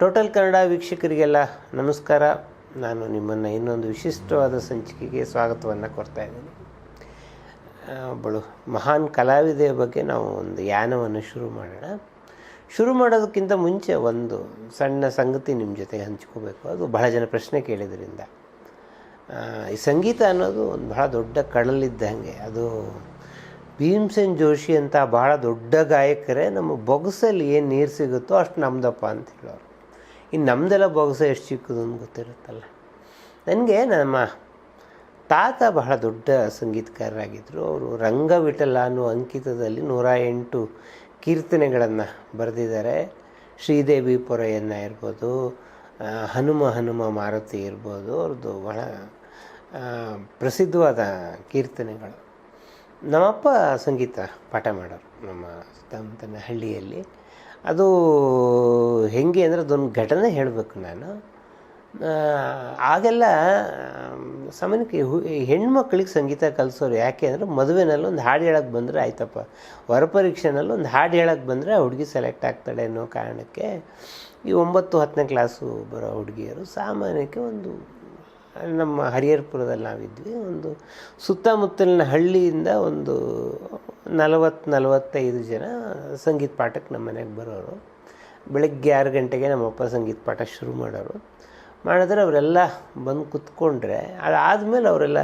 Total Kannada ವೀಕ್ಷಕರಿಗೆಲ್ಲ ನಮಸ್ಕಾರ. ನಾನು ನಿಮ್ಮನ್ನು ಇನ್ನೊಂದು ವಿಶಿಷ್ಟವಾದ ಸಂಚಿಕೆಗೆ ಸ್ವಾಗತವನ್ನು ಕೊಡ್ತಾ ಇದ್ದೀನಿ. ಒಬ್ಬಳು ಮಹಾನ್ ಕಲಾವಿದೆಯ ಬಗ್ಗೆ ನಾವು ಒಂದು ಯಾನವನ್ನು ಶುರು ಮಾಡೋಣ. ಶುರು ಮಾಡೋದಕ್ಕಿಂತ ಮುಂಚೆ ಒಂದು ಸಣ್ಣ ಸಂಗತಿ ನಿಮ್ಮ ಜೊತೆಗೆ ಹಂಚ್ಕೋಬೇಕು. ಅದು ಬಹಳ ಜನ ಪ್ರಶ್ನೆ ಕೇಳಿದ್ರಿಂದ. ಈ ಸಂಗೀತ ಅನ್ನೋದು ಒಂದು ಬಹಳ ದೊಡ್ಡ ಕಡಲಿದ್ದಂಗೆ ಅದು ಭೀಮ್ಸೇನ್ ಜೋಶಿ ಅಂತ ಬಹಳ ದೊಡ್ಡ ಗಾಯಕರೇ ನಮ್ಮ ಬೊಗಸಲ್ಲಿ ಏನು ನೀರು ಸಿಗುತ್ತೋ ಅಷ್ಟು ನಮ್ದಪ್ಪ ಅಂತ ಹೇಳೋರು. ಇನ್ನು ನಮ್ಮದೆಲ್ಲ ಬೊಗಸ ಎಷ್ಟು ಚಿಕ್ಕದು ಅಂತ ಗೊತ್ತಿರುತ್ತಲ್ಲ. ನನಗೆ ನಮ್ಮ ತಾತ ಬಹಳ ದೊಡ್ಡ ಸಂಗೀತಕಾರರಾಗಿದ್ದರು ಅವರು ರಂಗವಿಠಲ ಅನ್ನೋ ಅಂಕಿತದಲ್ಲಿ ನೂರ ಎಂಟು ಕೀರ್ತನೆಗಳನ್ನು ಬರೆದಿದ್ದಾರೆ. ಶ್ರೀದೇವಿ ಪೊರೆಯನ್ನು ಇರ್ಬೋದು ಹನುಮ ಹನುಮ ಮಾರುತಿ ಇರ್ಬೋದು, ಅವ್ರದ್ದು ಬಹಳ ಪ್ರಸಿದ್ಧವಾದ ಕೀರ್ತನೆಗಳು. ನಮ್ಮಪ್ಪ ಸಂಗೀತ ಪಾಠ ಮಾಡೋರು ನಮ್ಮ ಸುತ್ತಮುತ್ತಲಿನ ಹಳ್ಳಿಯಲ್ಲಿ. ಅದು ಹೆಂಗೆ ಅಂದರೆ ಅದೊಂದು ಘಟನೆ ಹೇಳಬೇಕು ನಾನು. ಆಗೆಲ್ಲ ಸಾಮಾನ್ಯಕ್ಕೆ ಹೆಣ್ಮಕ್ಳಿಗೆ ಸಂಗೀತ ಕಲಿಸೋರು ಯಾಕೆ ಅಂದರೆ ಮದುವೆನಲ್ಲಿ ಒಂದು ಹಾಡು ಹೇಳೋಕ್ಕೆ ಬಂದರೆ ಆಯ್ತಪ್ಪ. ವರಪರೀಕ್ಷೆನಲ್ಲಿ ಒಂದು ಹಾಡು ಹೇಳಕ್ಕೆ ಬಂದರೆ ಹುಡುಗಿ ಸೆಲೆಕ್ಟ್ ಆಗ್ತಾಳೆ ಅನ್ನೋ ಕಾರಣಕ್ಕೆ ಈ ಒಂಬತ್ತು ಹತ್ತನೇ ಕ್ಲಾಸು ಬರೋ ಹುಡುಗಿಯರು ಸಾಮಾನ್ಯಕ್ಕೆ ಒಂದು, ನಮ್ಮ ಹರಿಹರಪುರದಲ್ಲಿ ನಾವಿದ್ವಿ, ಒಂದು ಸುತ್ತಮುತ್ತಲಿನ ಹಳ್ಳಿಯಿಂದ ಒಂದು ನಲವತ್ತು ನಲವತ್ತೈದು ಜನ ಸಂಗೀತ ಪಾಠಕ್ಕೆ ನಮ್ಮ ಮನೆಗೆ ಬರೋರು. ಬೆಳಗ್ಗೆ ಆರು ಗಂಟೆಗೆ ನಮ್ಮಪ್ಪ ಸಂಗೀತ ಪಾಠ ಶುರು ಮಾಡೋರು. ಮಾಡಿದ್ರೆ ಅವರೆಲ್ಲ ಬಂದು ಕುತ್ಕೊಂಡ್ರೆ ಅದಾದಮೇಲೆ ಅವರೆಲ್ಲ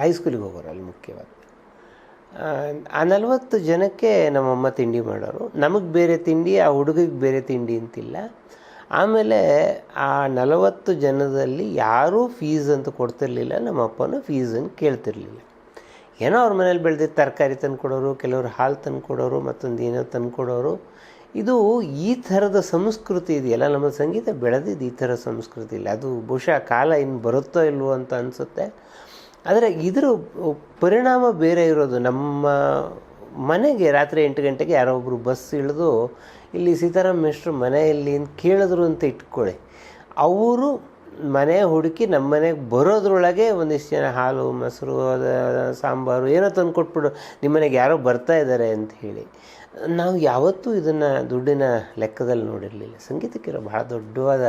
ಹೈಸ್ಕೂಲಿಗೆ ಹೋಗೋರು ಅಲ್ಲಿ ಮುಖ್ಯವಾಗಿ. ಆ, ನಲವತ್ತು ಜನಕ್ಕೆ ನಮ್ಮಮ್ಮ ತಿಂಡಿ ಮಾಡೋರು. ನಮಗೆ ಬೇರೆ ತಿಂಡಿ ಆ ಹುಡುಗಿಗೆ ಬೇರೆ ತಿಂಡಿ ಅಂತಿಲ್ಲ. ಆಮೇಲೆ ಆ ನಲವತ್ತು ಜನದಲ್ಲಿ ಯಾರೂ ಫೀಸ್ ಅಂತ ಕೊಡ್ತಿರ್ಲಿಲ್ಲ ನಮ್ಮ ಅಪ್ಪನೂ ಫೀಸನ್ನು ಕೇಳ್ತಿರ್ಲಿಲ್ಲ. ಏನೋ ಅವ್ರ ಮನೇಲಿ ಬೆಳೆದಿದ್ದ ತರಕಾರಿ ತಂದು ಕೊಡೋರು ಕೆಲವರು ಹಾಲು ತಂದು ಕೊಡೋರು ಮತ್ತೊಂದು ಏನೋ ತಂದು ಕೊಡೋರು ಇದು ಈ ಥರದ ಸಂಸ್ಕೃತಿ ಇದೆಯಲ್ಲ? ನಮ್ಮ ಸಂಗೀತ ಬೆಳೆದಿದ್ದು ಈ ಥರ ಸಂಸ್ಕೃತಿ ಇಲ್ಲ. ಅದು ಬಹುಶಃ ಕಾಲ ಇನ್ನು ಬರುತ್ತೋ ಇಲ್ವೋ ಅಂತ ಅನಿಸುತ್ತೆ. ಆದರೆ ಇದರ ಪರಿಣಾಮ ಬೇರೆ ಇರೋದು. ನಮ್ಮ ಮನೆಗೆ ರಾತ್ರಿ ಎಂಟು ಗಂಟೆಗೆ ಯಾರೋ ಒಬ್ಬರು ಬಸ್ ಇಳಿದು, ಇಲ್ಲಿ ಸೀತಾರಾಮ್ ಮಿಶ್ರು ಮನೆಯಲ್ಲಿ ಕೇಳಿದ್ರು ಅಂತ ಇಟ್ಕೊಳ್ಳಿ. ಅವರು ಮನೆ ಹುಡುಕಿ ನಮ್ಮ ಮನೆಗೆ ಬರೋದ್ರೊಳಗೆ ಒಂದಿಷ್ಟು ಜನ ಹಾಲು, ಮೊಸರು ಸಾಂಬಾರು ಏನೋ ತಂದು ಕೊಟ್ಬಿಡು ನಿಮ್ಮ ಮನೆಗೆ ಯಾರೋ ಬರ್ತಾ ಇದ್ದಾರೆ ಅಂತ ಹೇಳಿ. ನಾವು ಯಾವತ್ತೂ ಇದನ್ನು ದುಡ್ಡಿನ ಲೆಕ್ಕದಲ್ಲಿ ನೋಡಿರಲಿಲ್ಲ. ಸಂಗೀತಕ್ಕಿರೋ ಬಹಳ ದೊಡ್ಡವಾದ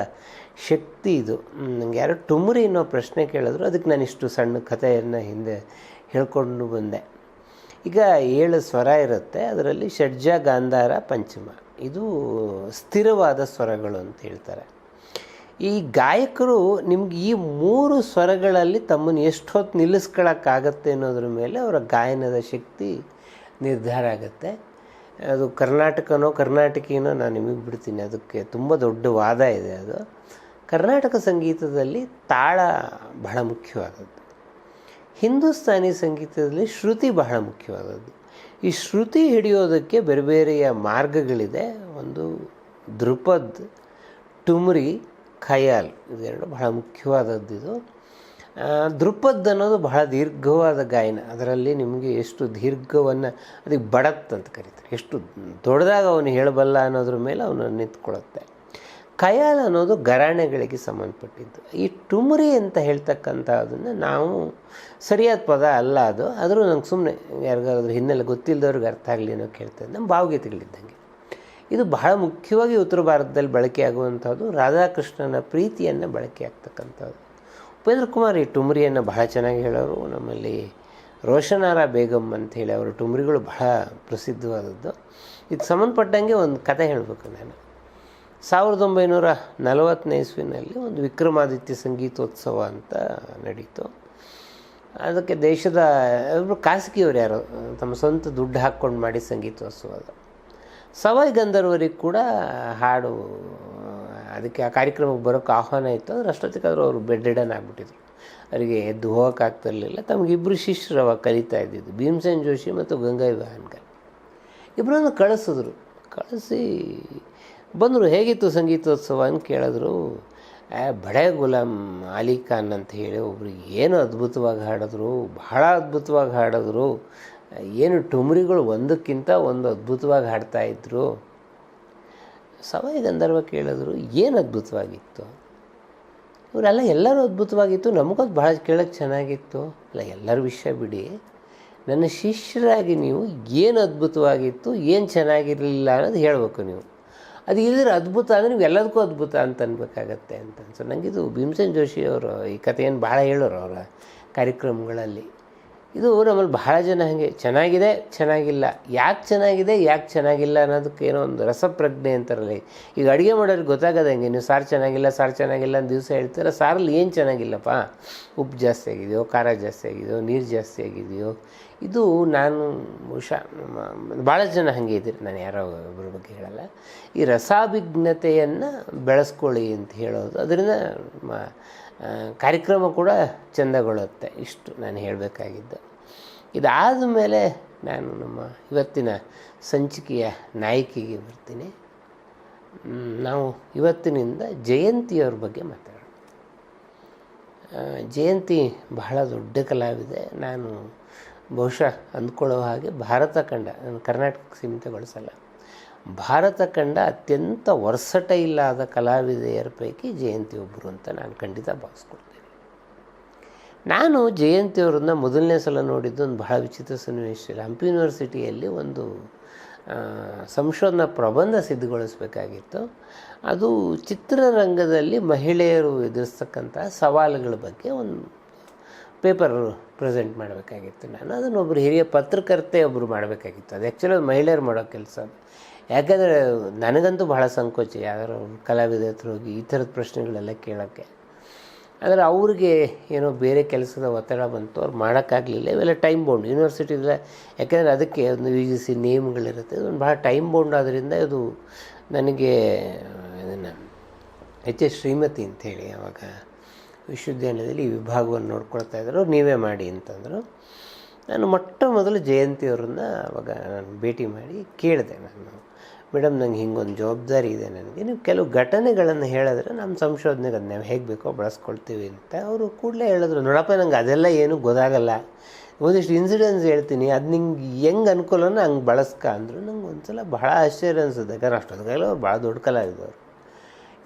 ಶಕ್ತಿ ಇದು. ನನಗೆ ಯಾರೋ ಟುಮುರಿ ಅನ್ನೋ ಪ್ರಶ್ನೆ ಕೇಳಿದ್ರು, ಅದಕ್ಕೆ ನಾನು ಇಷ್ಟು ಸಣ್ಣ ಕಥೆಯನ್ನು ಹಿಂದೆ ಹೇಳ್ಕೊಂಡು ಬಂದೆ. ಈಗ ಏಳು ಸ್ವರ ಇರುತ್ತೆ, ಅದರಲ್ಲಿ ಷಡ್ಜ ಗಾಂಧಾರ, ಪಂಚಮ. ಇದು ಸ್ಥಿರವಾದ ಸ್ವರಗಳು ಅಂತ ಹೇಳ್ತಾರೆ. ಈ ಗಾಯಕರು ನಿಮ್ಗೆ ಈ ಮೂರು ಸ್ವರಗಳಲ್ಲಿ ತಮ್ಮನ್ನು ಎಷ್ಟು ಹೊತ್ತು ನಿಲ್ಲಿಸ್ಕೊಳ್ಳೋಕ್ಕಾಗತ್ತೆ ಅನ್ನೋದ್ರ ಮೇಲೆ ಅವರ ಗಾಯನದ ಶಕ್ತಿ ನಿರ್ಧಾರ ಆಗುತ್ತೆ. ಅದು ಕರ್ನಾಟಕನೋ ಕರ್ನಾಟಕಿನೋ ನಾನು ನಿಮಗೆ ಬಿಡ್ತೀನಿ, ಅದಕ್ಕೆ ತುಂಬ ದೊಡ್ಡ ವಾದ ಇದೆ ಅದು. ಕರ್ನಾಟಕ ಸಂಗೀತದಲ್ಲಿ ತಾಳ ಬಹಳ ಮುಖ್ಯವಾದದ್ದು. ಹಿಂದೂಸ್ತಾನಿ ಸಂಗೀತದಲ್ಲಿ ಶ್ರುತಿ ಬಹಳ ಮುಖ್ಯವಾದದ್ದು. ಈ ಶ್ರುತಿ ಹಿಡಿಯೋದಕ್ಕೆ ಬೇರೆ ಬೇರೆಯ ಮಾರ್ಗಗಳಿದೆ. ಒಂದು ಧ್ರುಪದ್, ಟುಮ್ರಿ ಖಯಾಲ್ ಇದೆರಡು ಬಹಳ ಮುಖ್ಯವಾದದ್ದು ಇದು. ದೃಪದ್ ಅನ್ನೋದು ಬಹಳ ದೀರ್ಘವಾದ ಗಾಯನ. ಅದರಲ್ಲಿ ನಿಮಗೆ ಎಷ್ಟು ದೀರ್ಘವನ್ನು ಅದಕ್ಕೆ ಬಡತ್ ಅಂತ ಕರೀತಾರೆ. ಎಷ್ಟು ದೊಡ್ಡದಾಗ ಅವನು ಹೇಳಬಲ್ಲ ಅನ್ನೋದ್ರ ಮೇಲೆ ಅವನು ನಿಂತ್ಕೊಳ್ಳುತ್ತೆ. ಖಯಾಲ್ ಅನ್ನೋದು ಗರಾಣೆಗಳಿಗೆ ಸಂಬಂಧಪಟ್ಟಿದ್ದು. ಈ ಟುಮರಿ ಅಂತ ಹೇಳ್ತಕ್ಕಂಥದ್ದನ್ನು ನಾವು ಸರಿಯಾದ ಪದ ಅಲ್ಲ ಅದು. ಆದರೂ ನಂಗೆ ಸುಮ್ಮನೆ ಯಾರಿಗಾದ್ರೂ ಹಿನ್ನೆಲೆ ಗೊತ್ತಿಲ್ಲದವ್ರಿಗೆ ಅರ್ಥ ಆಗಲಿ ಅನ್ನೋ ಕೇಳ್ತದೆ ನಮ್ಮ ಭಾವಗೀತೆಗಳಿದ್ದಂಗೆ. ಇದು ಬಹಳ ಮುಖ್ಯವಾಗಿ ಉತ್ತರ ಭಾರತದಲ್ಲಿ ಬಳಕೆಯಾಗುವಂಥದ್ದು ರಾಧಾಕೃಷ್ಣನ ಪ್ರೀತಿಯನ್ನು ಬಳಕೆ ಆಗ್ತಕ್ಕಂಥದ್ದು ಉಪೇಂದ್ರ ಕುಮಾರ್ ಈ ಟುಮ್ರಿಯನ್ನು ಬಹಳ ಚೆನ್ನಾಗಿ ಹೇಳೋರು. ನಮ್ಮಲ್ಲಿ ರೋಷನಾರ ಬೇಗಂ ಅಂತ ಹೇಳಿ ಅವರ ಟುಮ್ರಿಗಳು ಬಹಳ ಪ್ರಸಿದ್ಧವಾದದ್ದು. ಇದಕ್ಕೆ ಸಂಬಂಧಪಟ್ಟಂಗೆ ಒಂದು ಕತೆ ಹೇಳಬೇಕು ನಾನು. ಸಾವಿರದ ಒಂಬೈನೂರ ನಲವತ್ತನೇ ಇಸ್ವಿನಲ್ಲಿ ಒಂದು ವಿಕ್ರಮಾದಿತ್ಯ ಸಂಗೀತೋತ್ಸವ ಅಂತ ನಡೀತು. ಅದಕ್ಕೆ ದೇಶದ ಖಾಸಗಿಯವರು ಯಾರು? ತಮ್ಮ ಸ್ವಂತ ದುಡ್ಡು ಹಾಕ್ಕೊಂಡು ಮಾಡಿ ಸಂಗೀತೋತ್ಸವ ಅದು. ಸವಾಯಿ ಗಂಧರ್ವರಿಗೆ ಕೂಡ ಹಾಡು, ಅದಕ್ಕೆ ಆ ಕಾರ್ಯಕ್ರಮಕ್ಕೆ ಬರೋಕ್ಕೆ ಆಹ್ವಾನ ಇತ್ತು. ಅಂದ್ರೆ ಅಷ್ಟೊತ್ತಿಗೆ ಆದರೂ ಅವರು ಬೆಡ್ ರಿಡನ್ ಆಗಿಬಿಟ್ಟಿದ್ರು. ಅವರಿಗೆ ಎದ್ದು ಹೋಗೋಕ್ಕಾಗ್ತಿರ್ಲಿಲ್ಲ ತಮಗಿಬ್ಬರು ಶಿಷ್ಯರು ಅವಾಗ ಕಲಿತಾ ಇದ್ದಿದ್ದು, ಭೀಮಸೇನ್ ಜೋಶಿ ಮತ್ತು ಗಂಗಾಯಿ ವಾಹನ್ಕರ್. ಇಬ್ಬರನ್ನು ಕಳಿಸಿದ್ರು. ಕಳಿಸಿ ಬಂದರು, ಹೇಗಿತ್ತು ಸಂಗೀತೋತ್ಸವ ಅಂತ ಕೇಳಿದ್ರು ಬಡೆ ಗುಲಾಮ್ ಅಲಿ ಖಾನ್ ಅಂತ ಹೇಳಿ ಒಬ್ರಿಗೆ ಏನು ಅದ್ಭುತವಾಗಿ ಹಾಡಿದ್ರು, ಬಹಳ ಅದ್ಭುತವಾಗಿ ಹಾಡಿದ್ರು. ಏನು ಟುಮ್ರಿಗಳು ಒಂದಕ್ಕಿಂತ ಒಂದು ಅದ್ಭುತವಾಗಿ ಹಾಡ್ತಾಯಿದ್ರು ಸವಾಯಿ ಗಂಧರ್ವ ಕೇಳಿದ್ರು ಏನು ಅದ್ಭುತವಾಗಿತ್ತು? ಇವರೆಲ್ಲ ಎಲ್ಲರೂ ಅದ್ಭುತವಾಗಿತ್ತು, ನಮಗದು ಭಾಳ ಕೇಳೋಕ್ಕೆ ಚೆನ್ನಾಗಿತ್ತು. ಅಲ್ಲ, ಎಲ್ಲರ ವಿಷಯ ಬಿಡಿ. ನನ್ನ ಶಿಷ್ಯರಾಗಿ ನೀವು ಏನು ಅದ್ಭುತವಾಗಿತ್ತು, ಏನು ಚೆನ್ನಾಗಿರಲಿಲ್ಲ ಅನ್ನೋದು ಹೇಳಬೇಕು ನೀವು. ಅದು ಇಲ್ಲದ್ರೆ ಅದ್ಭುತ ಅಂದರೆ ನೀವು ಎಲ್ಲದಕ್ಕೂ ಅದ್ಭುತ ಅಂತ ಅನ್ಬೇಕಾಗತ್ತೆ ಅಂತ ಸೊ ನನಗಿದು ಭೀಮಸೇನ್ ಜೋಶಿ ಅವರು ಈ ಕಥೆಯನ್ನು ಭಾಳ ಹೇಳೋರು ಅವರ ಕಾರ್ಯಕ್ರಮಗಳಲ್ಲಿ. ಇದು ನಮ್ಮಲ್ಲಿ ಬಹಳ ಜನ ಹಾಗೆ, ಚೆನ್ನಾಗಿದೆ, ಚೆನ್ನಾಗಿಲ್ಲ, ಯಾಕೆ ಚೆನ್ನಾಗಿದೆ, ಯಾಕೆ ಚೆನ್ನಾಗಿಲ್ಲ ಅನ್ನೋದಕ್ಕೆ ಏನೋ ಒಂದು ರಸಪ್ರಜ್ಞೆ ಅಂತಾರಲ್ಲ. ಈಗ ಅಡುಗೆ ಮಾಡೋರಿಗೆ ಗೊತ್ತಾಗದಂಗೆ ನೀವು ಸಾರು ಚೆನ್ನಾಗಿಲ್ಲ ಸಾರು ಚೆನ್ನಾಗಿಲ್ಲ ಅಂತ ದಿವಸ ಹೇಳ್ತೀರ? ಸಾರಲ್ಲಿ ಏನು ಚೆನ್ನಾಗಿಲ್ಲಪ್ಪ? ಉಪ್ಪು ಜಾಸ್ತಿ ಆಗಿದೆಯೋ, ಖಾರ ಜಾಸ್ತಿ ಆಗಿದೆಯೋ, ನೀರು ಜಾಸ್ತಿ ಆಗಿದೆಯೋ? ಇದು ನಾನು ನಮ್ಮ ಭಾಳ ಜನ ಹಾಗೆ ಇದ್ದೀರಿ. ನಾನು ಯಾರೋ ಒಬ್ಬರ ಬಗ್ಗೆ ಹೇಳಲ್ಲ. ಈ ರಸಾಭಿಜ್ಞತೆಯನ್ನು ಬೆಳೆಸ್ಕೊಳ್ಳಿ ಅಂತ ಹೇಳೋದು. ಅದರಿಂದ ಕಾರ್ಯಕ್ರಮ ಕೂಡ ಚೆಂದಗೊಳ್ಳುತ್ತೆ, ಇಷ್ಟು ನಾನು ಹೇಳಬೇಕಾಗಿದ್ದು. ಇದಾದ ಮೇಲೆ ನಾನು ನಮ್ಮ ಇವತ್ತಿನ ಸಂಚಿಕೆಯ ನಾಯಕಿಗೆ ಬರ್ತೀನಿ. ನಾವು ಇವತ್ತಿನಿಂದ ಜಯಂತಿಯವ್ರ ಬಗ್ಗೆ ಮಾತಾಡೋಣ. ಜಯಂತಿ ಬಹಳ ದೊಡ್ಡ ಕಲಾವಿದೆ. ನಾನು ಬಹುಶಃ ಅಂದ್ಕೊಳ್ಳೋ ಹಾಗೆ ಭಾರತ ಕಂಡ, ನಾನು ಕರ್ನಾಟಕಕ್ಕೆ ಸೀಮಿತಗೊಳಿಸಲ್ಲ. ಭಾರತ ಕಂಡ ಅತ್ಯಂತ ವರ್ಸಟ ಆದ ಕಲಾವಿದೆಯರ ಪೈಕಿ ಜಯಂತಿ ಒಬ್ಬರು ಅಂತ ನಾನು ಖಂಡಿತ ಭಾವಿಸ್ಕೊಡ್ತೇನೆ. ನಾನು ಜಯಂತಿಯವರನ್ನ ಮೊದಲನೇ ಸಲ ನೋಡಿದ್ದು ಒಂದು ಬಹಳ ವಿಚಿತ್ರ ಸನ್ನಿವೇಶ. ಹಂಪಿ ಯೂನಿವರ್ಸಿಟಿಯಲ್ಲಿ ಒಂದು ಸಂಶೋಧನಾ ಪ್ರಬಂಧ ಸಿದ್ಧಗೊಳಿಸಬೇಕಾಗಿತ್ತು. ಅದು ಚಿತ್ರರಂಗದಲ್ಲಿ ಮಹಿಳೆಯರು ಎದುರಿಸ್ತಕ್ಕಂಥ ಸವಾಲುಗಳ ಬಗ್ಗೆ ಒಂದು ಪೇಪರ್ ಪ್ರೆಸೆಂಟ್ ಮಾಡಬೇಕಾಗಿತ್ತು. ನಾನು ಅದನ್ನು ಒಬ್ಬರು ಹಿರಿಯ ಪತ್ರಕರ್ತೆ ಒಬ್ಬರು ಮಾಡಬೇಕಾಗಿತ್ತು. ಅದು ಆ್ಯಕ್ಚುಲಿ ಮಹಿಳೆಯರು ಮಾಡೋ ಕೆಲಸ. ಯಾಕಂದರೆ ನನಗಂತೂ ಬಹಳ ಸಂಕೋಚ ಯಾರು ಕಲಾವಿದ ಹತ್ರ ಹೋಗಿ ಈ ಥರದ ಪ್ರಶ್ನೆಗಳೆಲ್ಲ ಕೇಳೋಕ್ಕೆ. ಆದರೆ ಅವ್ರಿಗೆ ಏನೋ ಬೇರೆ ಕೆಲಸದ ಒತ್ತಡ ಬಂತು, ಅವ್ರು ಮಾಡೋಕ್ಕಾಗಲಿಲ್ಲ. ಇವೆಲ್ಲ ಟೈಮ್ ಬೌಂಡ್ ಯೂನಿವರ್ಸಿಟಿಲ್ಲ ಯಾಕೆಂದರೆ ಅದಕ್ಕೆ ಒಂದು ಯು ಜಿ ಸಿ ನೇಮ್ಗಳಿರುತ್ತೆ. ಅದೊಂದು ಭಾಳ ಟೈಮ್ ಬೌಂಡ್ ಆದ್ದರಿಂದ ಇದು ನನಗೆ, ಇದನ್ನು ಎಚ್ ಎಸ್ ಶ್ರೀಮತಿ ಅಂಥೇಳಿ ಅವಾಗ ವಿಶ್ವವಿದ್ಯಾಲಯದಲ್ಲಿ ಈ ವಿಭಾಗವನ್ನು ನೋಡ್ಕೊಳ್ತಾ ಇದ್ದರು ನೀವೇ ಮಾಡಿ ಅಂತಂದರು. ನಾನು ಮೊಟ್ಟ ಮೊದಲು ಜಯಂತಿಯವ್ರನ್ನ ಅವಾಗ ನಾನು ಭೇಟಿ ಮಾಡಿ ಕೇಳಿದೆ ನಾನು. ಮೇಡಮ್, ನಂಗೆ ಹಿಂಗೊಂದು ಜವಾಬ್ದಾರಿ ಇದೆ ನನಗೆ. ನೀವು ಕೆಲವು ಘಟನೆಗಳನ್ನು ಹೇಳಿದ್ರೆ ನಮ್ಮ ಸಂಶೋಧನೆಗೆ ನಾವು ಹೇಗೆ ಬೇಕೋ ಬಳಸ್ಕೊಳ್ತೀವಿ ಅಂತ ಅವರು ಕೂಡಲೇ ಹೇಳಿದ್ರು. ನೋಡಪ್ಪ, ನಂಗೆ ಅದೆಲ್ಲ ಏನೂ ಗೊತ್ತಾಗಲ್ಲ. ಒಂದಿಷ್ಟು ಇನ್ಸಿಡೆನ್ಸ್ ಹೇಳ್ತೀನಿ. ಅದು ನಿಂಗೆ ಹೆಂಗೆ ಅನುಕೂಲನೋ ಹಂಗೆ ಬಳಸ್ಕ ಅಂದರು ನಂಗೆ ಒಂದ್ಸಲ ಬಹಳ ಆಶ್ಚರ್ಯ ಅನಿಸುತ್ತೆ. ಯಾಕಂದ್ರೆ ಅಷ್ಟೊಂದು ಅವ್ರು ಭಾಳ ದೊಡ್ಡ ಕಲಾವಿದವರು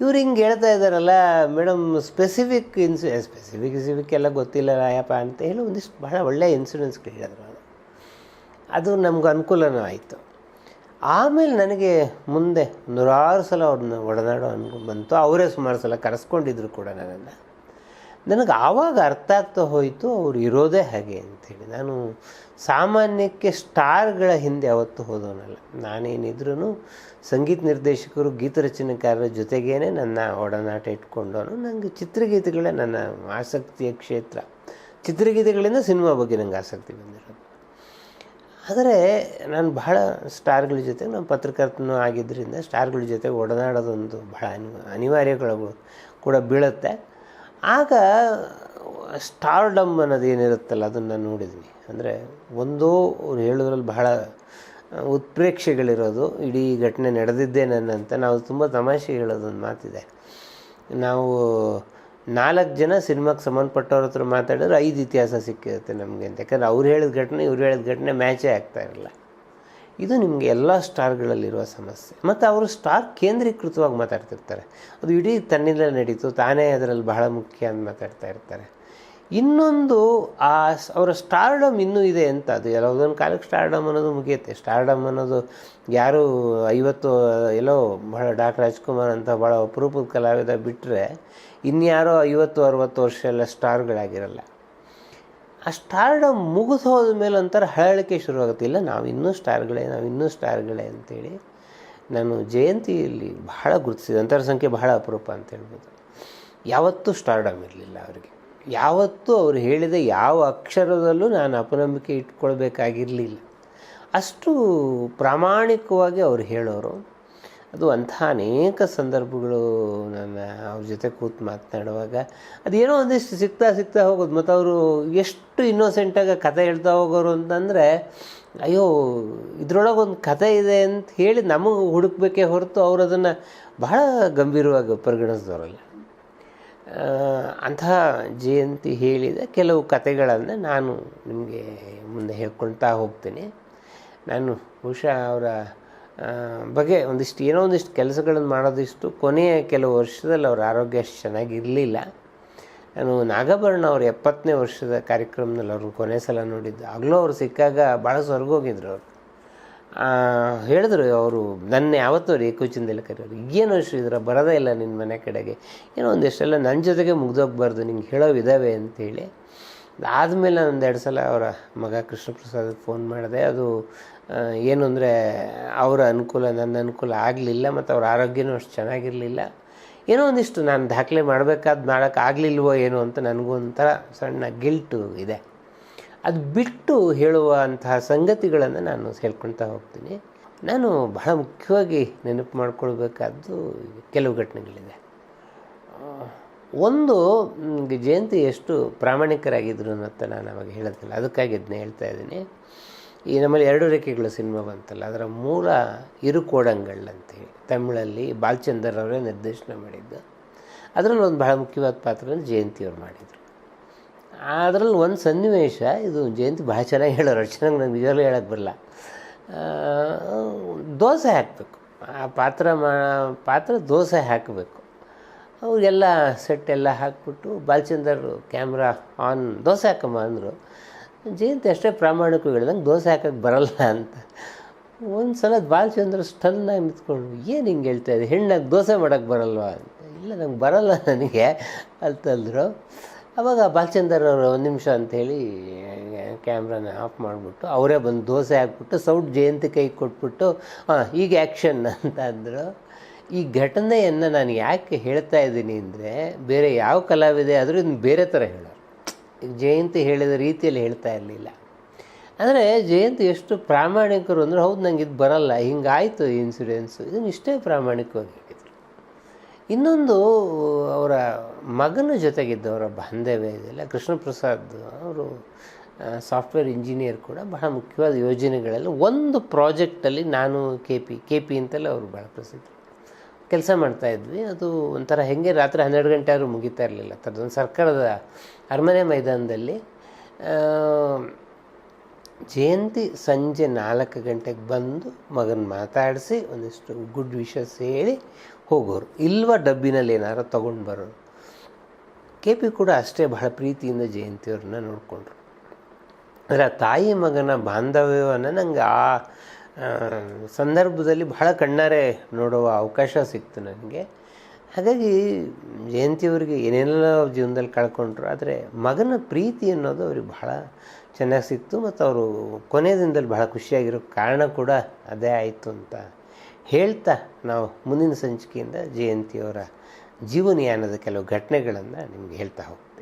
ಇವ್ರು ಹಿಂಗೆ ಹೇಳ್ತಾ ಇದ್ದಾರಲ್ಲ ಮೇಡಮ್ ಸ್ಪೆಸಿಫಿಕ್ ಇನ್ಸು ಸ್ಪೆಸಿಫಿಕ್ ಗಿಸಿಫಿಕ್ ಎಲ್ಲ ಗೊತ್ತಿಲ್ಲ ಯಪ್ಪ ಅಂತ ಹೇಳಿ ಒಂದಿಷ್ಟು ಭಾಳ ಒಳ್ಳೆಯ ಇನ್ಸಿಡೆನ್ಸ್ಗಳು ಹೇಳಿದ್ರು ಅದು ಅದು ನಮ್ಗೆ ಅನುಕೂಲನೂ ಆಯಿತು. ಆಮೇಲೆ ನನಗೆ ಮುಂದೆ ನೂರಾರು ಸಲ ಅವ್ರನ್ನ ಒಡನಾಡೋ ಅನ್ಕೊಂಡು ಬಂತು. ಅವರೇ ಸುಮಾರು ಸಲ ಕರೆಸ್ಕೊಂಡಿದ್ರು ಕೂಡ ನನ್ನನ್ನು. ನನಗೆ ಆವಾಗ ಅರ್ಥ ಆಗ್ತಾ ಹೋಯಿತು, ಅವ್ರು ಇರೋದೇ ಹಾಗೆ ಅಂಥೇಳಿ. ನಾನು ಸಾಮಾನ್ಯಕ್ಕೆ ಸ್ಟಾರ್ಗಳ ಹಿಂದೆ ಅವತ್ತು ಹೋದವನಲ್ಲ. ನಾನೇನಿದ್ರೂ ಸಂಗೀತ ನಿರ್ದೇಶಕರು ಗೀತರಚನೆಕಾರರ ಜೊತೆಗೇನೆ ನನ್ನ ಒಡನಾಟ ಇಟ್ಕೊಂಡವನು. ನನಗೆ ಚಿತ್ರಗೀತೆಗಳೇ ನನ್ನ ಆಸಕ್ತಿಯ ಕ್ಷೇತ್ರ. ಚಿತ್ರಗೀತೆಗಳಿಂದ ಸಿನಿಮಾ ಬಗ್ಗೆ ನನಗೆ ಆಸಕ್ತಿ ಬಂದಿರೋದು. ಆದರೆ ನಾನು ಬಹಳ ಸ್ಟಾರ್ಗಳ ಜೊತೆ ನಾನು ಪತ್ರಕರ್ತನೂ ಆಗಿದ್ದರಿಂದ ಸ್ಟಾರ್ಗಳ ಜೊತೆ ಒಡನಾಡೋದೊಂದು ಬಹಳ ಅನಿ ಅನಿವಾರ್ಯಗಳು ಕೂಡ ಬೀಳುತ್ತೆ. ಆಗ ಸ್ಟಾರ್ಡಮ್ ಅನ್ನೋದು ಏನಿರುತ್ತಲ್ಲ, ಅದನ್ನು ನೋಡಿದ್ವಿ. ಅಂದರೆ ಒಂದೋ ಅವ್ರು ಹೇಳೋದ್ರಲ್ಲಿ ಬಹಳ ಉತ್ಪ್ರೇಕ್ಷೆಗಳಿರೋದು, ಇಡೀ ಘಟನೆ ನಡೆದಿದ್ದೇ ನನ್ನಂತ ನಾವು ತುಂಬ ತಮಾಷೆ ಹೇಳೋದೊಂದು ಮಾತಿದೆ. ನಾವು ನಾಲ್ಕು ಜನ ಸಿನಿಮಾಗೆ ಸಂಬಂಧಪಟ್ಟವ್ರ ಹತ್ರ ಮಾತಾಡಿದ್ರೆ ಐದು ಇತಿಹಾಸ ಸಿಕ್ಕಿರುತ್ತೆ ನಮಗೆ ಅಂತ. ಯಾಕಂದ್ರೆ ಅವ್ರು ಹೇಳಿದ ಘಟನೆ, ಇವ್ರು ಹೇಳಿದ ಘಟನೆ ಮ್ಯಾಚೇ ಆಗ್ತಾ ಇರಲ್ಲ. ಇದು ನಿಮಗೆ ಎಲ್ಲ ಸ್ಟಾರ್ಗಳಲ್ಲಿರುವ ಸಮಸ್ಯೆ. ಮತ್ತು ಅವರು ಸ್ಟಾರ್ ಕೇಂದ್ರೀಕೃತವಾಗಿ ಮಾತಾಡ್ತಿರ್ತಾರೆ. ಅದು ಇಡೀ ತನ್ನಿಂದಲೇ ನಡೀತು, ತಾನೇ ಅದರಲ್ಲಿ ಬಹಳ ಮುಖ್ಯ ಅಂತ ಮಾತಾಡ್ತಾ ಇರ್ತಾರೆ. ಇನ್ನೊಂದು, ಆ ಅವರ ಸ್ಟಾರ್ಡಮ್ ಇನ್ನೂ ಇದೆ ಅಂತ. ಅದು ಯಾವುದೊಂದು ಕಾಲಕ್ಕೆ ಸ್ಟಾರ್ಡಮ್ ಅನ್ನೋದು ಮುಗಿಯುತ್ತೆ. ಸ್ಟಾರ್ಡಮ್ ಅನ್ನೋದು ಯಾರು ಐವತ್ತು, ಎಲ್ಲೋ ಬಹಳ ಡಾಕ್ಟರ್ ರಾಜ್ಕುಮಾರ್ ಅಂತ ಭಾಳ ಅಪರೂಪದ ಕಲಾವಿದ ಬಿಟ್ಟರೆ ಇನ್ಯಾರೋ ಐವತ್ತು, ಅರವತ್ತು ವರ್ಷ ಎಲ್ಲ ಸ್ಟಾರ್ಗಳಾಗಿರಲ್ಲ. ಆ ಸ್ಟಾರ್ಡಮ್ ಮುಗಿದು ಹೋದ ಮೇಲೆ ಒಂಥರ ಹಳಳಿಕೆ ಶುರುವಾಗುತ್ತೆ ಇಲ್ಲ ನಾವು ಇನ್ನೂ ಸ್ಟಾರ್ಗಳೇ, ನಾವು ಇನ್ನೂ ಸ್ಟಾರ್ಗಳೇ ಅಂತೇಳಿ ನಾನು ಜಯಂತಿಯಲ್ಲಿ ಬಹಳ ಗುರುತಿಸಿದೆ. ಅಂಥವ್ರ ಸಂಖ್ಯೆ ಬಹಳ ಅಪರೂಪ ಅಂತ ಹೇಳ್ಬೋದು. ಯಾವತ್ತೂ ಸ್ಟಾರ್ಡಮ್ ಇರಲಿಲ್ಲ ಅವರಿಗೆ. ಯಾವತ್ತೂ ಅವರು ಹೇಳಿದ ಯಾವ ಅಕ್ಷರದಲ್ಲೂ ನಾನು ಅಪನಂಬಿಕೆ ಇಟ್ಕೊಳ್ಬೇಕಾಗಿರಲಿಲ್ಲ. ಅಷ್ಟು ಪ್ರಾಮಾಣಿಕವಾಗಿ ಅವ್ರು ಹೇಳೋರು. ಅದು ಅಂಥ ಅನೇಕ ಸಂದರ್ಭಗಳು ನನ್ನ ಅವ್ರ ಜೊತೆ ಕೂತು ಮಾತನಾಡುವಾಗ ಅದೇನೋ ಒಂದಿಷ್ಟು ಸಿಗ್ತಾ ಸಿಗ್ತಾ ಹೋಗೋದು. ಮತ್ತು ಅವರು ಎಷ್ಟು ಇನ್ನೋಸೆಂಟಾಗಿ ಕತೆ ಹೇಳ್ತಾ ಹೋಗೋರು ಅಂತಂದರೆ, ಅಯ್ಯೋ ಇದ್ರೊಳಗೆ ಒಂದು ಕತೆ ಇದೆ ಅಂತ ಹೇಳಿ ನಮಗೆ ಹುಡುಕ್ಬೇಕೇ ಹೊರತು ಅವರು ಅದನ್ನು ಬಹಳ ಗಂಭೀರವಾಗಿ ಪರಿಗಣಿಸಿದವರಲ್ಲ. ಅಂತಹ ಜಯಂತಿ ಹೇಳಿದ ಕೆಲವು ಕತೆಗಳನ್ನು ನಾನು ನಿಮಗೆ ಮುಂದೆ ಹೇಳ್ಕೊಳ್ತಾ ಹೋಗ್ತೀನಿ. ನಾನು ಬಹುಶಃ ಅವರ ಬಗ್ಗೆ ಒಂದಿಷ್ಟು ಏನೋ ಒಂದಿಷ್ಟು ಕೆಲಸಗಳನ್ನು ಮಾಡೋದಿಷ್ಟು ಕೊನೆಯ ಕೆಲವು ವರ್ಷದಲ್ಲಿ ಅವ್ರ ಆರೋಗ್ಯ ಅಷ್ಟು ಚೆನ್ನಾಗಿರಲಿಲ್ಲ. ನಾನು ನಾಗಭರಣ ಅವರು ಎಪ್ಪತ್ತನೇ ವರ್ಷದ ಕಾರ್ಯಕ್ರಮದಲ್ಲಿ ಅವ್ರನ್ನ ಕೊನೆ ಸಲ ನೋಡಿದ್ದು. ಆಗಲೂ ಅವ್ರು ಸಿಕ್ಕಾಗ ಭಾಳ ಸ್ವರ್ಗೋಗಿದ್ರು ಅವರು. ಹೇಳಿದ್ರು ಅವರು, ನನ್ನ ಯಾವತ್ತೂ ಅವ್ರು ಏಕವಚನದಲ್ಲಿ ಕರೆಯೋರು ಏನೋ ಶ್ರೀಧರ ಬರೋದೇ ಇಲ್ಲ ನಿನ್ನ ಮನೆ ಕಡೆಗೆ. ಏನೋ ಒಂದಿಷ್ಟೆಲ್ಲ ನನ್ನ ಜೊತೆಗೆ ಮುಗ್ದೋಗ್ಬಾರ್ದು, ನಿಂಗೆ ಹೇಳೋ ಇದ್ದಾವೆ ಅಂತೇಳಿ ಆದಮೇಲೆ ಒಂದೆರಡು ಸಲ ಅವರ ಮಗ ಕೃಷ್ಣಪ್ರಸಾದ್ ಫೋನ್ ಮಾಡಿದೆ, ಅದು ಏನು ಅಂದರೆ ಅವರ ಅನುಕೂಲ ನನ್ನ ಅನುಕೂಲ ಆಗಲಿಲ್ಲ ಮತ್ತು ಅವ್ರ ಆರೋಗ್ಯನೂ ಅಷ್ಟು ಚೆನ್ನಾಗಿರಲಿಲ್ಲ. ಏನೋ ಒಂದಿಷ್ಟು ನಾನು ದಾಖಲೆ ಮಾಡಬೇಕಾದ ಮಾಡೋಕ್ಕಾಗಲಿಲ್ವೋ ಏನೋ ಅಂತ ನನಗೂ ಒಂಥರ ಸಣ್ಣ ಗಿಲ್ಟು ಇದೆ. ಅದು ಬಿಟ್ಟು ಹೇಳುವಂತಹ ಸಂಗತಿಗಳನ್ನು ನಾನು ಹೇಳ್ಕೊಳ್ತಾ ಹೋಗ್ತೀನಿ. ನಾನು ಬಹಳ ಮುಖ್ಯವಾಗಿ ನೆನಪು ಮಾಡ್ಕೊಳ್ಬೇಕಾದ್ದು ಕೆಲವು ಘಟನೆಗಳಿದೆ. ಒಂದು ಜಯಂತಿ ಎಷ್ಟು ಪ್ರಾಮಾಣಿಕರಾಗಿದ್ದರು ಅಂತ ನಾನು ಅವಾಗ ಹೇಳೋದಿಲ್ಲ. ಅದಕ್ಕಾಗಿ ಇದನ್ನ ಹೇಳ್ತಾ ಇದ್ದೀನಿ. ಈ ನಮ್ಮಲ್ಲಿ ಎರಡು ರೇಖೆಗಳ ಸಿನಿಮಾ ಬಂತಲ್ಲ, ಅದರ ಮೂಲ ಇರುಕೋಡಂಗಳ್ ಅಂತೇಳಿ. ತಮಿಳಲ್ಲಿ ಬಾಲಚಂದರ್ ಅವರೇ ನಿರ್ದೇಶನ ಮಾಡಿದ್ದು. ಅದರಲ್ಲಿ ಒಂದು ಬಹಳ ಮುಖ್ಯವಾದ ಪಾತ್ರನ ಜಯಂತಿಯವ್ರು ಮಾಡಿದರು. ಅದರಲ್ಲಿ ಒಂದು ಸನ್ನಿವೇಶ, ಇದು ಜಯಂತಿ ಭಾಳ ಚೆನ್ನಾಗಿ ಹೇಳೋರು ಚೆನ್ನಾಗಿ ನನಗೆ ನಿಜವಾಗ್ಲೂ ಹೇಳೋಕ್ಕೆ ಬರಲ್ಲ. ದೋಸೆ ಹಾಕಬೇಕು. ಆ ಪಾತ್ರ ಮಾ, ಪಾತ್ರ ದೋಸೆ ಹಾಕಬೇಕು. ಅವ್ರಿಗೆಲ್ಲ ಸೆಟ್ ಎಲ್ಲ ಹಾಕ್ಬಿಟ್ಟು ಬಾಲಚಂದರ್ ಕ್ಯಾಮ್ರಾ ಆನ್, ದೋಸೆ ಹಾಕಮ್ಮ ಅಂದರು. ಜಯಂತಿ ಅಷ್ಟೇ ಪ್ರಾಮಾಣಿಕ ಹೇಳ್ದಂಗೆ ದೋಸೆ ಹಾಕೋಕ್ಕೆ ಬರಲ್ಲ ಅಂತ. ಒಂದು ಸಲ ಬಾಲಚಂದ್ರ ಸ್ಟನ್ನಾಗಿ ನಿಂತ್ಕೊಂಡು, ಏನು ಹಿಂಗೆ ಹೇಳ್ತಾ ಇದೆ ಹೆಣ್ಣಾಗಿ ದೋಸೆ ಮಾಡೋಕ್ಕೆ ಬರಲ್ವಾ? ಅಂತ. ಇಲ್ಲ, ನಂಗೆ ಬರಲ್ಲ ನನಗೆ ಅಂತಂದರು ಅವಾಗ ಬಾಲಚಂದರ್ ಅವರು ಒಂದು ನಿಮಿಷ ಅಂಥೇಳಿ ಕ್ಯಾಮ್ರಾನ ಆಫ್ ಮಾಡಿಬಿಟ್ಟು ಅವರೇ ಬಂದು ದೋಸೆ ಹಾಕ್ಬಿಟ್ಟು, ಸೌಟ್ ಜಯಂತಿ ಕೈ ಕೊಟ್ಬಿಟ್ಟು, ಹಾಂ, ಈಗ ಆ್ಯಕ್ಷನ್ ಅಂತ ಅಂದರು. ಈ ಘಟನೆಯನ್ನು ನಾನು ಯಾಕೆ ಹೇಳ್ತಾ ಇದ್ದೀನಿ ಅಂದರೆ ಬೇರೆ ಯಾವ ಕಲಾವಿದೆ ಆದರೂ ಇದನ್ನು ಬೇರೆ ಥರ ಹೇಳೋರು. ಜಯಂತಿ ಹೇಳಿದ ರೀತಿಯಲ್ಲಿ ಹೇಳ್ತಾ ಇರಲಿಲ್ಲ. ಅಂದರೆ ಜಯಂತಿ ಎಷ್ಟು ಪ್ರಾಮಾಣಿಕರು ಅಂದರೆ ಹೌದು ನಂಗೆ ಇದು ಬರಲ್ಲ, ಹಿಂಗಾಯಿತು ಈ ಇನ್ಸಿಡೆನ್ಸು ಇದನ್ನು ಇಷ್ಟೇ ಪ್ರಾಮಾಣಿಕವಾಗಿ ಹೇಳಿದರು. ಇನ್ನೊಂದು, ಅವರ ಮಗನ ಜೊತೆಗಿದ್ದವರ ಬಾಂಧವ್ಯ ಇದೆಯಲ್ಲ ಕೃಷ್ಣಪ್ರಸಾದ್ ಅವರು ಸಾಫ್ಟ್ವೇರ್ ಇಂಜಿನಿಯರ್ ಕೂಡ ಬಹಳ ಮುಖ್ಯವಾದ ಯೋಜನೆಗಳಲ್ಲಿ ಒಂದು ಪ್ರಾಜೆಕ್ಟಲ್ಲಿ ನಾನು ಕೆ ಪಿ ಕೆ ಪಿ ಅಂತೆಲ್ಲ ಅವರು ಭಾಳ ಪ್ರಸಿದ್ಧ. ಕೆಲಸ ಮಾಡ್ತಾಯಿದ್ವಿ ಅದು ಒಂಥರ ಹೆಂಗೆ ರಾತ್ರಿ ಹನ್ನೆರಡು ಗಂಟೆ ಆದರೂ ಮುಗಿತಾ ಇರಲಿಲ್ಲ. ಥರದೊಂದು ಸರ್ಕಾರದ ಅರಮನೆ ಮೈದಾನದಲ್ಲಿ ಜಯಂತಿ ಸಂಜೆ ನಾಲ್ಕು ಗಂಟೆಗೆ ಬಂದು ಮಗನ ಮಾತಾಡಿಸಿ ಒಂದಿಷ್ಟು ಗುಡ್ ವಿಷಸ್ ಹೇಳಿ ಹೋಗೋರು. ಇಲ್ವ ಡಬ್ಬಿನಲ್ಲಿ ಏನಾರು ತೊಗೊಂಡು ಬರೋರು. ಕೆ ಪಿ ಕೂಡ ಅಷ್ಟೇ ಬಹಳ ಪ್ರೀತಿಯಿಂದ ಜಯಂತಿಯವ್ರನ್ನ ನೋಡಿಕೊಂಡ್ರು. ಅದರ ತಾಯಿ ಮಗನ ಬಾಂಧವ್ಯವನ್ನು ನಂಗೆ ಆ ಆ, ಸಂದರ್ಭದಲ್ಲಿ ಬಹಳ ಕಣ್ಣಾರೆ ನೋಡುವ ಅವಕಾಶ ಸಿಕ್ತು ನನಗೆ. ಹಾಗಾಗಿ ಜಯಂತಿಯವರಿಗೆ ಏನೆಲ್ಲ ಜೀವನದಲ್ಲಿ ಕಳ್ಕೊಂಡ್ರು, ಆದರೆ ಮಗನ ಪ್ರೀತಿ ಅನ್ನೋದು ಅವ್ರಿಗೆ ಬಹಳ ಚೆನ್ನಾಗಿ ಸಿಕ್ತು ಮತ್ತು ಅವರು ಕೊನೆಯ ದಿನದಲ್ಲಿ ಬಹಳ ಖುಷಿಯಾಗಿರೋ ಕಾರಣ ಕೂಡ ಅದೇ ಆಯಿತು ಅಂತ ಹೇಳ್ತಾ ನಾವು ಮುಂದಿನ ಸಂಚಿಕೆಯಿಂದ ಜಯಂತಿಯವರ ಜೀವನಯಾನದ ಕೆಲವು ಘಟನೆಗಳನ್ನು ನಿಮಗೆ ಹೇಳ್ತಾ ಹೋಗ್ತೀವಿ